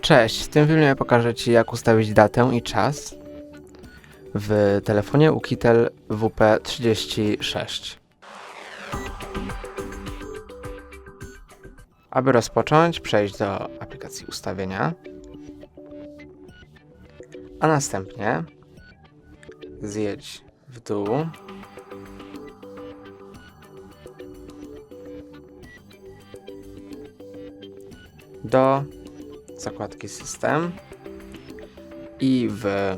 Cześć, w tym filmie pokażę Ci jak ustawić datę i czas w telefonie Ukitel WP36. Aby rozpocząć, przejdź do aplikacji ustawienia, a następnie zjedź w dół do zakładki System i w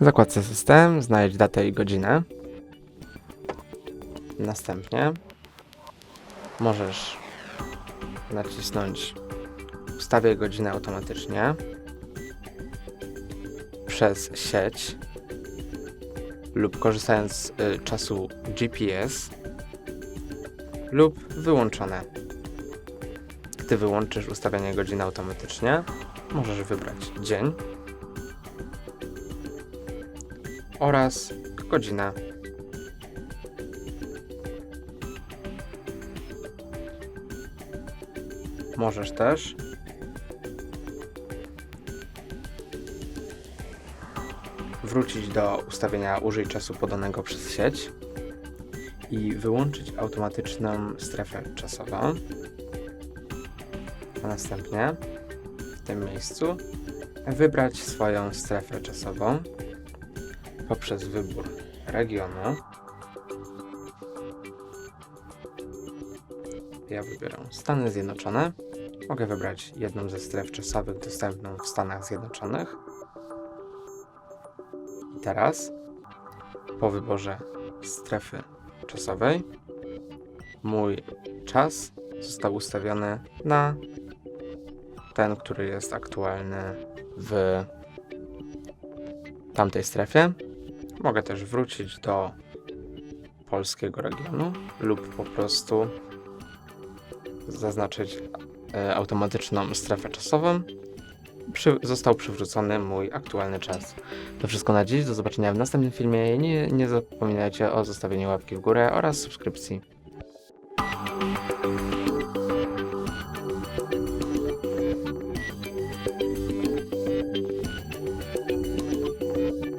zakładce System znajdź datę i godzinę. Następnie możesz nacisnąć ustawię godzinę automatycznie przez sieć lub korzystając z y, czasu GPS lub wyłączone. Gdy wyłączysz ustawianie godziny automatycznie, możesz wybrać dzień oraz godzinę. Możesz też wrócić do ustawienia użyj czasu podanego przez sieć i wyłączyć automatyczną strefę czasową następnie w tym miejscu wybrać swoją strefę czasową poprzez wybór regionu. Ja wybieram Stany Zjednoczone. Mogę wybrać jedną ze stref czasowych dostępną w Stanach Zjednoczonych. I teraz po wyborze strefy czasowej mój czas został ustawiony na ten, który jest aktualny w tamtej strefie. Mogę też wrócić do polskiego regionu lub po prostu zaznaczyć e, automatyczną strefę czasową. Przy, został przywrócony mój aktualny czas. To wszystko na dziś. Do zobaczenia w następnym filmie. Nie, nie zapominajcie o zostawieniu łapki w górę oraz subskrypcji.